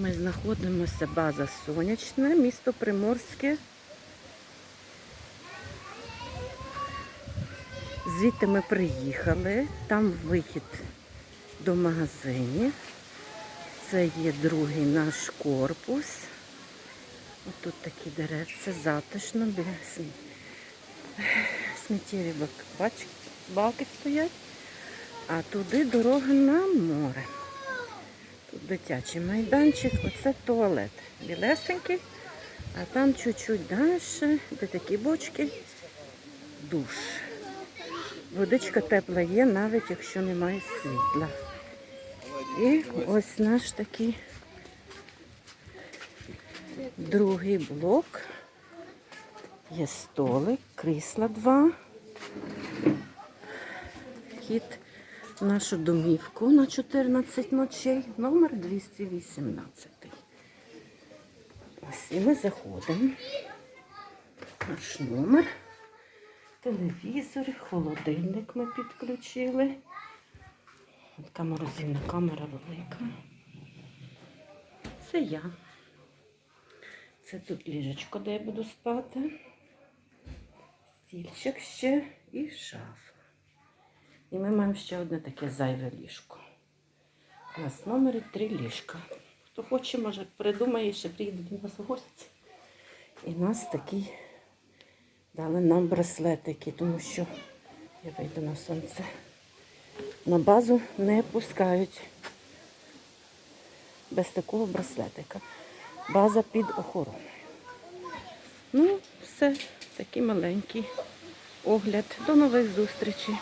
Ми знаходимося база Сонячне, місто Приморське. Звідти ми приїхали, там вихід до магазинів. Це є другий наш корпус. Ось тут такі деревця, затишно, біля смі- сміттєві бак- баки стоять. А туди дорога на море. Дитячий майданчик, оце туалет. Білесенький, а там чуть-чуть далі, де такі бочки, душ. Водичка тепла є, навіть якщо немає світла. І ось наш такий другий блок. Є столик, крісла два. Вхід нашу домівку на 14 ночей, номер 218. Ось і ми заходимо. Наш номер. Телевізор, холодильник ми підключили. Така морозильна камера велика. Це я. Це тут ліжечко, де я буду спати. Стільчик ще і шафа. І ми маємо ще одне таке зайве ліжко. У нас в номері три ліжка. Хто хоче, може придумає, ще приїде до нас в гості. І нас такий дали нам браслетики, тому що я вийду на сонце. На базу не пускають без такого браслетика. База під охороною. Ну, все, такий маленький огляд. До нових зустрічей.